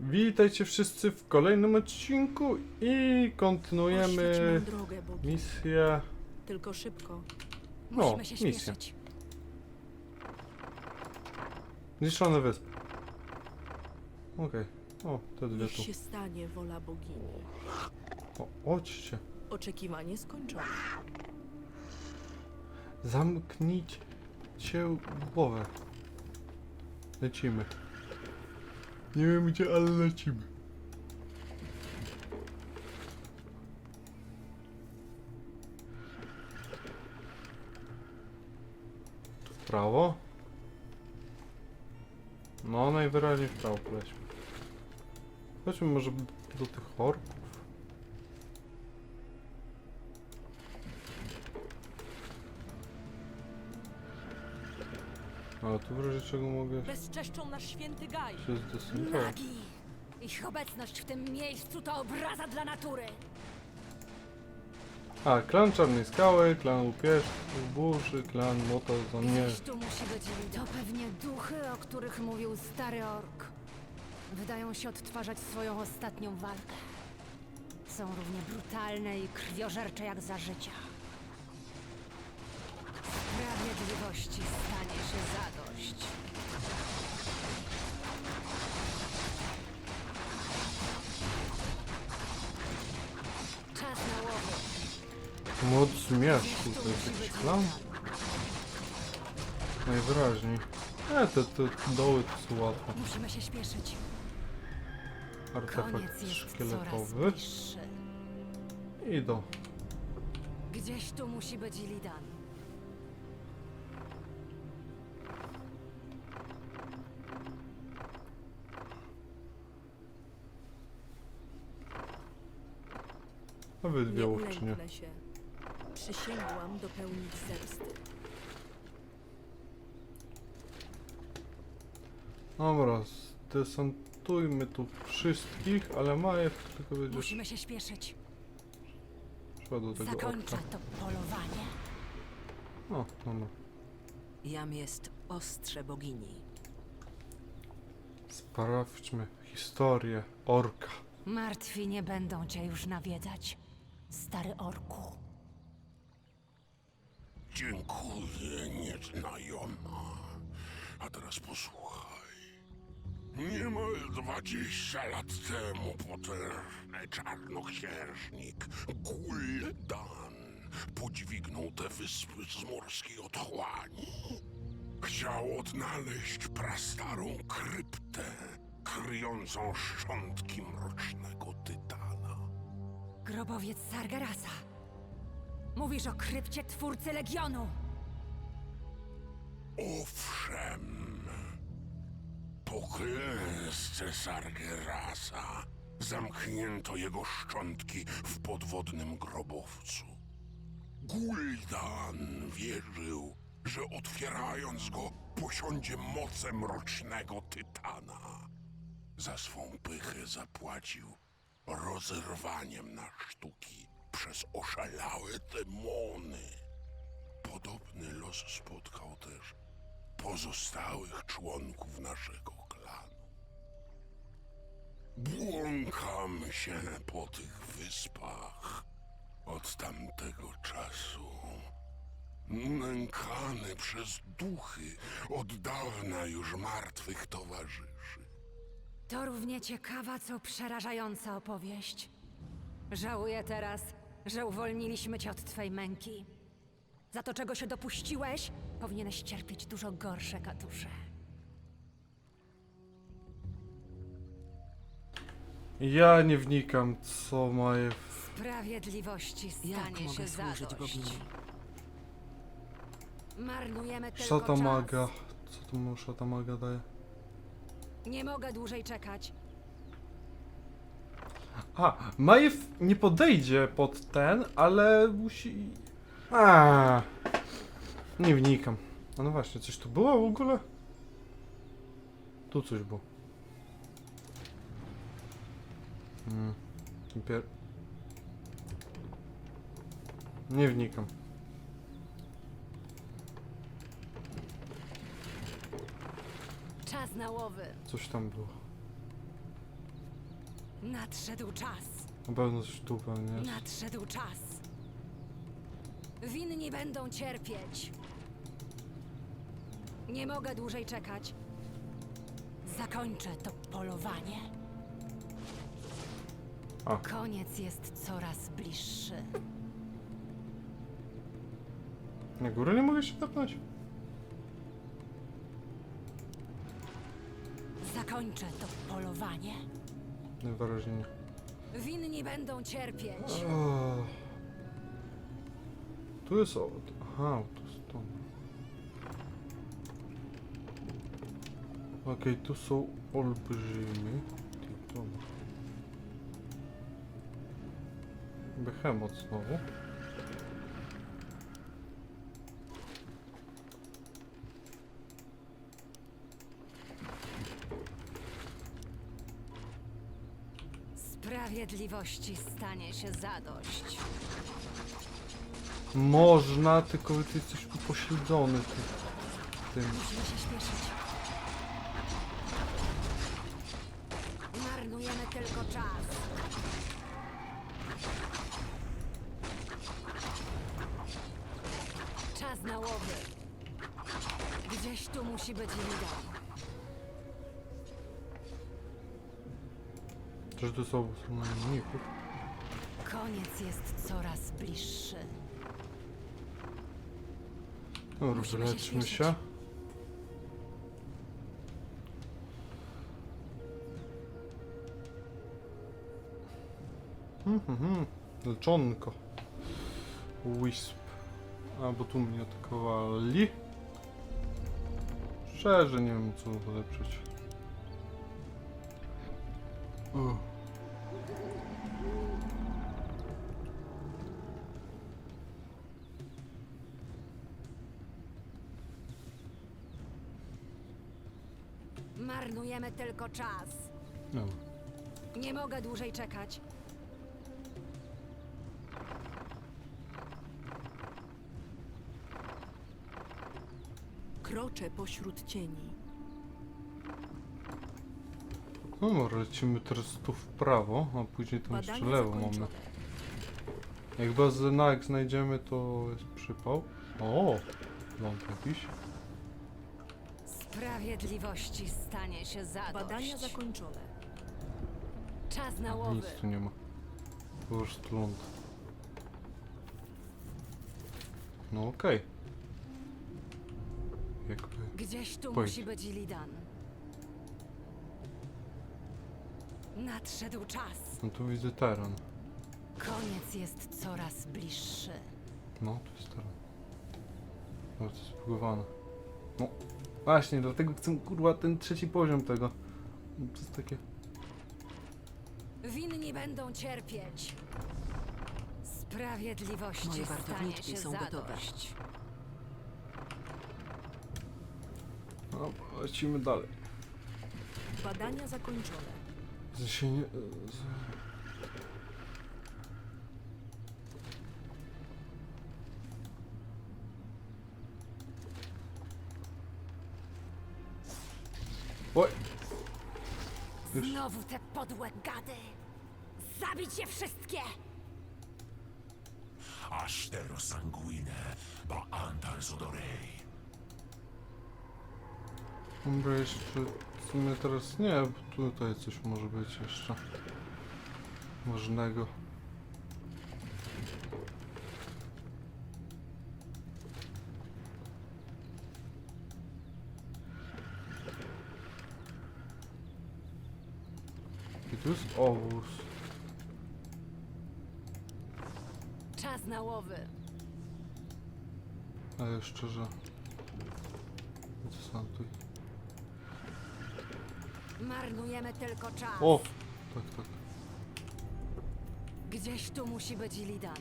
Witajcie wszyscy w kolejnym odcinku i kontynuujemy Oświeć drogę, misję. Tylko szybko. No, Musimy się misja. śpieszyć. Zniszczone wyspy. Okej. O, te dwie Niech tu. się stanie wola bogini. O, chodźcie. Oczekiwanie skończone. Zamknijcie głowę. Lecimy. Nie wiem gdzie, ale lecimy. Tu w prawo? No, najwyraźniej w prawo polećmy. Chodźmy może do tych orków. Ale tu w razie czego mogę Bezczeszczą nasz święty Gaj. się. Nagi! Ich obecność w tym miejscu to obraza dla natury. A, klan Czarnej Skały, klan Łupież, Burzy, klan Mota za mnie. Tu musi być To pewnie duchy, o których mówił stary ork. Wydają się odtwarzać swoją ostatnią walkę. Są równie brutalne i krwiożercze jak za życia. Sprawiedliwości Młot zmierzchu, to jest jakiś klan? Najwyraźniej. E, te, te doły to są łatwe. Musimy się śpieszyć. Koniec Artefakt jest coraz szkieletowy. bliższy. I do. Gdzieś tu musi być Illidan. A Nie się. Przysięgłam dopełnić zemsty. Dobra, zdesantujmy tu wszystkich, ale Majew tylko będziesz Musimy się śpieszyć. szła do tego Zakończę orka. to polowanie. O, dobra. Jam jest ostrze bogini. Sprawdźmy historię orka. Martwi nie będą cię już nawiedzać, stary orku. Dziękuję, nieznajoma. A teraz posłuchaj. Niemal dwadzieścia lat temu potężny czarnoksiężnik Gul'dan podźwignął te wyspy z morskiej otchłani. Chciał odnaleźć prastarą kryptę, kryjącą szczątki mrocznego tytana. Grobowiec Sargerasa. Mówisz o krypcie twórcy Legionu. Owszem. Po klęsce Sargerasa zamknięto jego szczątki w podwodnym grobowcu. Gul'dan wierzył, że otwierając go posiądzie moce mrocznego tytana. Za swą pychę zapłacił rozerwaniem na sztuki przez oszalałe demony. Podobny los spotkał też pozostałych członków naszego klanu. Błąkam się po tych wyspach od tamtego czasu. Nękany przez duchy od dawna już martwych towarzyszy. To równie ciekawa, co przerażająca opowieść. Żałuję teraz, że uwolniliśmy cię od twej męki. Za to, czego się dopuściłeś, powinieneś cierpieć dużo gorsze katusze. Ja nie wnikam, co Majew... Sprawiedliwości stanie Jak się mogę służyć zadość. bogini? Marnujemy tylko Szatamaga. czas. Co tu mu szatamaga daje? Nie mogę dłużej czekać. A, Majew nie podejdzie pod ten, ale musi... A, Nie wnikam. A no właśnie, coś tu było w ogóle? Tu coś było. Hmm. Pier... Nie wnikam. Czas na łowy. Coś tam było. Nadszedł czas. Na pewno coś tu pewnie jest. Nadszedł czas. Winni będą cierpieć. Nie mogę dłużej czekać. Zakończę to polowanie. A. Koniec jest coraz bliższy. Na górę nie mogę się tepnąć? Zakończę to polowanie. Najwyraźniej nie. Winni będą cierpieć. Tu jest o... Aha, tu jest to. Okej, tu są olbrzymi. Behemoth znowu. Sprawiedliwości stanie się zadość. Można, tylko ty jesteś upośledzony ty, tym. Musimy się śpieszyć. Marnujemy tylko czas. Czas na łowy. Gdzieś tu musi być Lida. Też to są mnichów. Koniec jest coraz bliższy. Się wyleczmy śpieszyć. się. Mhm, mhm. Leczonko. Wisp. A, bo tu mnie atakowali. Szczerze nie wiem co ulepszyć. Uff. Marnujemy tylko czas. Dobra. Nie mogę dłużej czekać. Kroczę pośród cieni. No może lecimy teraz tu w prawo, a później tam jeszcze Badania lewo mamy. zakończone. Jak bazynek znajdziemy, to jest przypał. O! Ląd jakiś. Sprawiedliwości stanie się zadość. Badania zakończone. Czas na łowy. Nic tu nie ma. Prostu ląd. No okej. Jakby... Gdzieś tu Pojdź. musi być Lidan. Nadszedł czas. No tu widzę teren. Koniec jest coraz bliższy. No, tu jest teren. Bardzo zbugowane. No, właśnie, dlatego chcę kurwa ten trzeci poziom tego. To jest takie... Winni będą cierpieć. Sprawiedliwości Moje stanie wartowniczki się są gotowe. zadość. No, lecimy dalej. Badania zakończone. Się nie... z- Znowu te podłe gady. Zabić je wszystkie! Astero sanguine, ba antar sodorei. Dobra, jeszcze w sumie teraz nie, bo tutaj coś może być jeszcze ważnego. I tu jest obóz. Czas na łowy. A jeszcze, że... Desantuj. Marnujemy tylko czas. O! Tak, tak. Gdzieś tu musi być Lidan.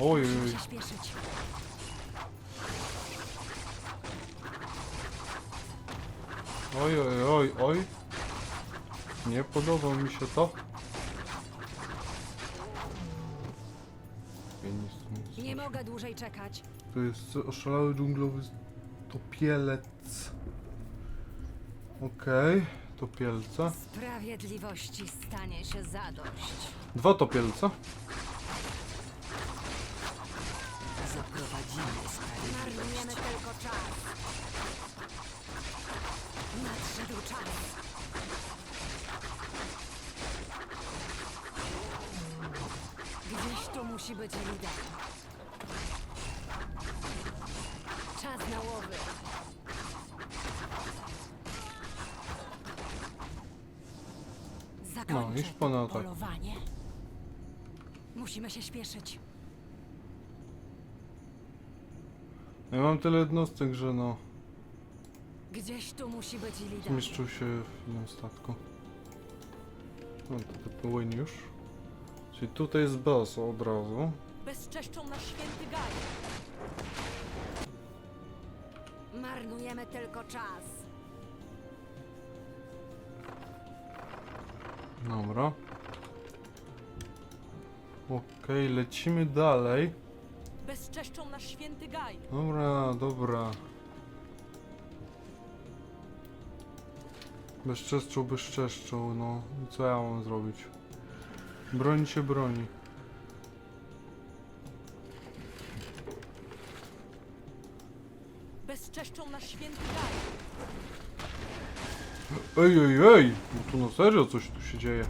Oj, oj, Musimy oj. się śpieszyć. Oj, oj, oj, oj. Nie podoba mi się to. Nie mogę dłużej czekać. To jest oszalały dżunglowy topielec. Okej, topielca. Sprawiedliwości stanie się zadość. Dwa topielca. Marnujemy tylko czas. Nadszedł czas. Musi być lider. Czas na łowy. Zakończę No, iść to po atak. polowanie. Musimy się śpieszyć. Ja mam tyle jednostek, że no... Gdzieś tu musi być lider. Zmieszczył się w innym statku. No to to płyn już. Czyli tutaj jest boss od razu. Bezczeszczą nasz święty Gaj. Marnujemy tylko czas. Dobra. Okej, lecimy dalej. Bezczeszczą nasz święty Gaj. Dobra, dobra. Bezczeszczą, bezczeszczą, no. I co ja mam zrobić? Broń się broni. Bezczeszczą nasz święty. Ej, ej, ej! No tu na serio coś tu się dzieje.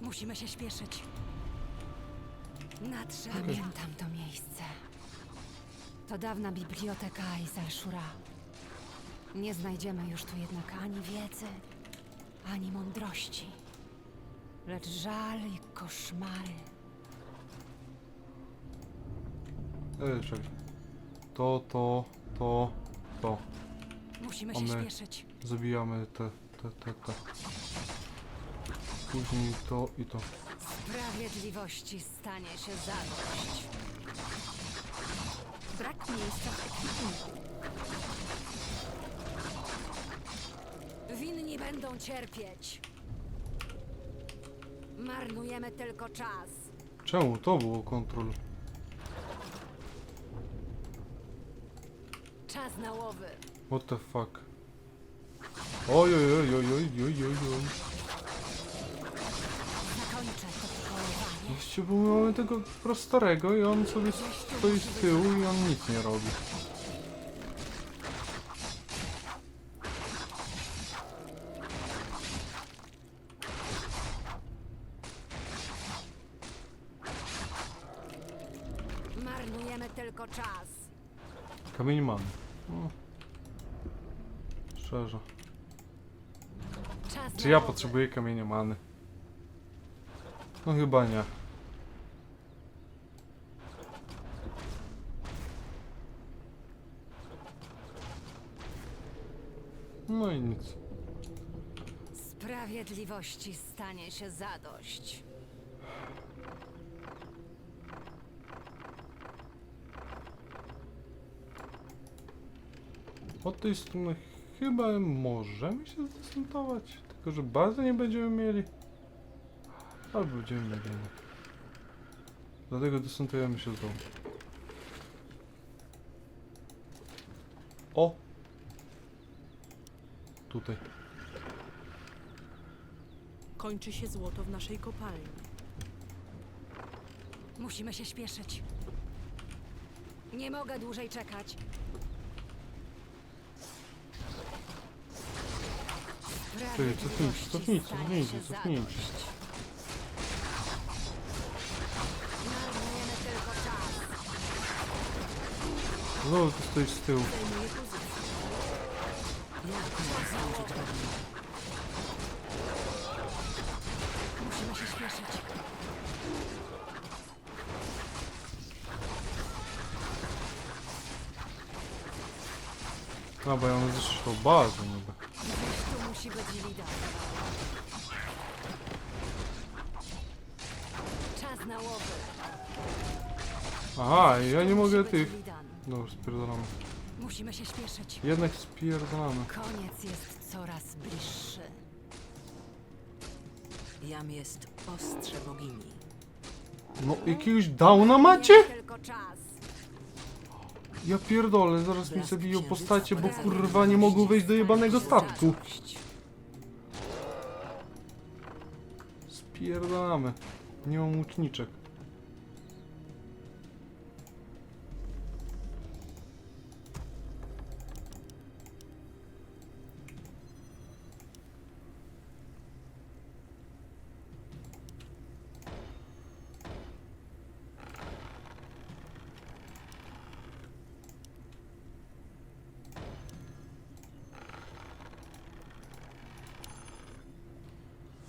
Musimy się śpieszyć. Nadszedł. Pamiętam to miejsce. To dawna biblioteka Aisalshura. Nie znajdziemy już tu jednak ani wiedzy, ani mądrości. Lecz żal i koszmary. Ej, czekaj. To, to, to, to. Musimy się śpieszyć. Zabijamy te, te, te, te. Później to i to. Sprawiedliwości stanie się zadość. Brak miejsca w ekwipunku. Winni będą cierpieć. Marnujemy tylko czas. Czemu to było kontrol? Czas na łowy. What the fuck? Oj, oj, oj, oj, oj, oj, oj, oj. Właściwie bo my mamy tego prostarego i on sobie stoi z tyłu i on nic nie robi. Marnujemy tylko czas. Kamień mamy. No. Szczerze. Czas Czy na ja potrzebuję kamienia many? No chyba nie. No i nic. Sprawiedliwości stanie się zadość. Od tej strony chyba możemy się zdesantować, tylko że bazy nie będziemy mieli. Albo będziemy mieli. Dlatego desantujemy się z domu. O! tutaj. Kończy się złoto w naszej kopalni. Musimy się śpieszyć. Nie mogę dłużej czekać. Ty, cofnijcie, cofnijcie, cofnijcie, cofnijcie. Lol, ty stoisz z tyłu. Czas na łowy. Aha, Gdzieś ja tu nie musi mogę być tych. Illidan. No, spierdolamy. Musimy się śpieszyć. Jednak spierdolamy. Koniec jest coraz bliższy. Jam jest ostrze bogini. No, jakiegoś downa macie? Jest tylko czas. Ja pierdolę, zaraz mi zabiją postacie, bo kurwa nie mogą wejść do jebanego statku. Spierdolamy. Nie mam łuczniczek.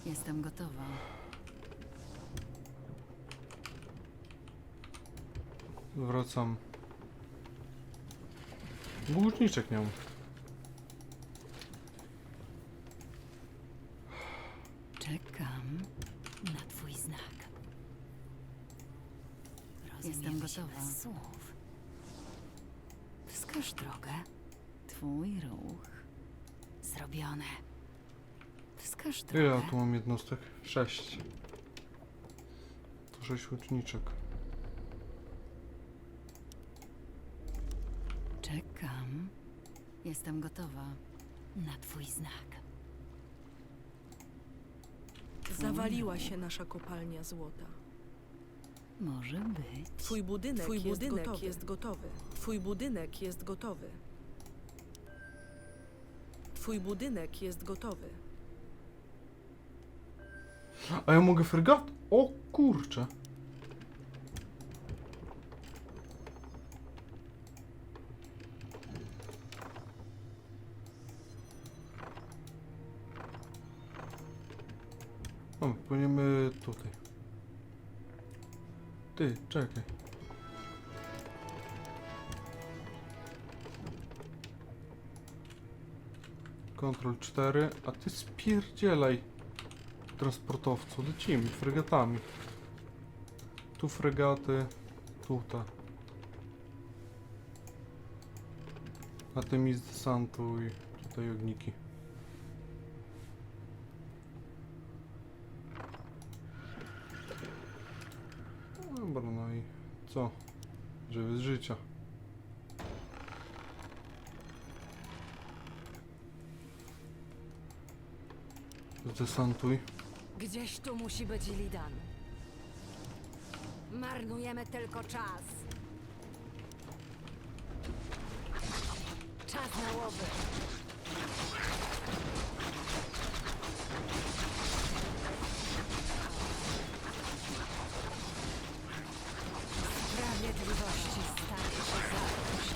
Jestem gotowa. Wracam. Nie mam. Czekam na twój znak. Jestem gotowa. Bez słów. Wskaż drogę. Twój ruch. Zrobione. Wskaż Ile ja tu mam jednostek? Sześć. To sześć łuczniczek. Czekam. Jestem gotowa na twój znak. Zawaliła się nasza kopalnia złota. Może być. Twój budynek, Twój jest, budynek gotowy. jest gotowy. Twój budynek jest gotowy. Twój budynek jest gotowy. A ja mogę fregat? O kurcze. O, płyniemy tutaj. Ty, czekaj. Kontrol 4, a ty spierdzielaj transportowcu. Lecimy fregatami. Tu fregaty, tutaj. A tym jest desantu i tutaj ogniki. Dobra, no i co? Żywy z życia. Zdesantuj. Gdzieś tu musi być Illidan. Marnujemy tylko czas. Czas na łowy. Sprawiedliwości stanie się zadość.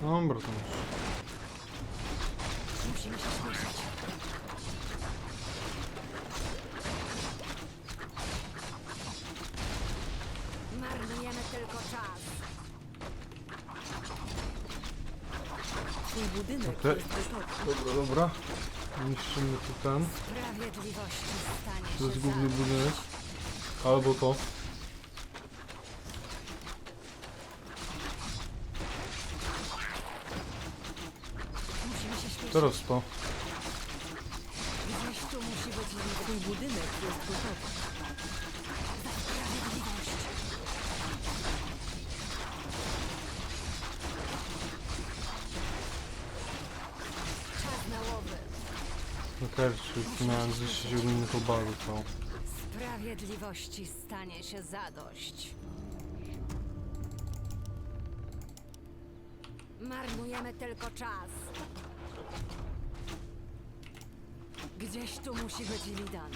Dobra, to. Musimy się śpieszyć. Marnujemy tylko czas. Twój budynek Okej. jest gotowy. Dobra. Niszczymy tu ten. Sprawiedliwości stanie To się jest główny zadość. budynek. Albo to. Musimy się śpieszyć. Teraz to. Gdzieś tu musi być Illidan. Twój budynek jest gotowy. Perczyk na 10 minut obalu to. Sprawiedliwości stanie się zadość. Marnujemy tylko czas. Gdzieś tu musi być Illidan.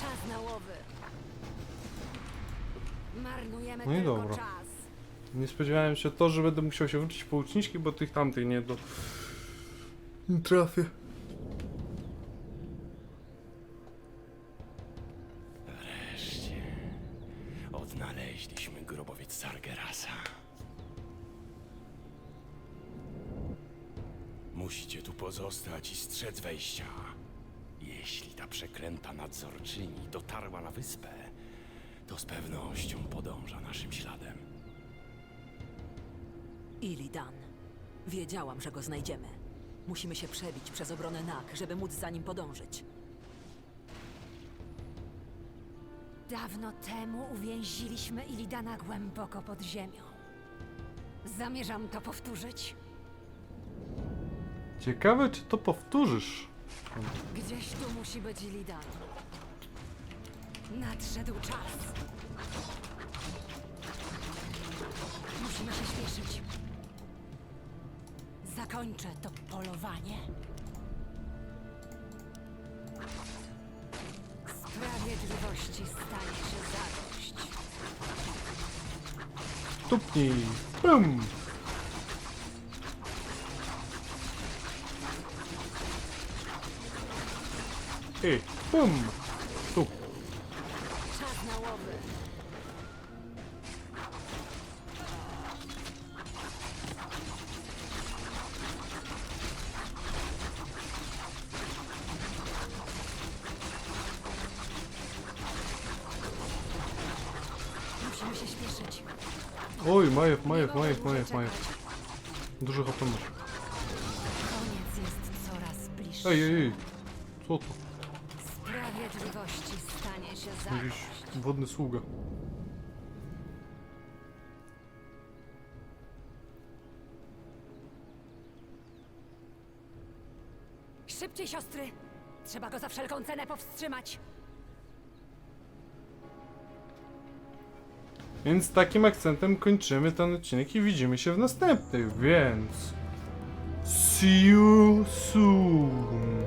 Czas na łowy. Marnujemy No i tylko dobra. czas. Nie spodziewałem się to, że będę musiał się uczyć pouczniczki, bo tych tamtych nie do... Nie trafię. Illidan. Wiedziałam, że go znajdziemy. Musimy się przebić przez obronę Nak, żeby móc za nim podążyć. Dawno temu uwięziliśmy Ilidana głęboko pod ziemią. Zamierzam to powtórzyć. Ciekawe, czy to powtórzysz. Gdzieś tu musi być Ilidan. Nadszedł czas. Musimy się śpieszyć. Zakończę to polowanie. Sprawiedliwości stanie się zadość. Tupnij. Bum! I bum! Mogę Majew, dłużej Majew. czekać. Dużo HP masz. Koniec jest coraz bliższy. Ej, ej, ej. Co to? Sprawiedliwości stanie się Jakiś zadość. wodny sługa. Szybciej, siostry! Trzeba go za wszelką cenę powstrzymać. Więc takim akcentem kończymy ten odcinek i widzimy się w następnych, więc... See you soon!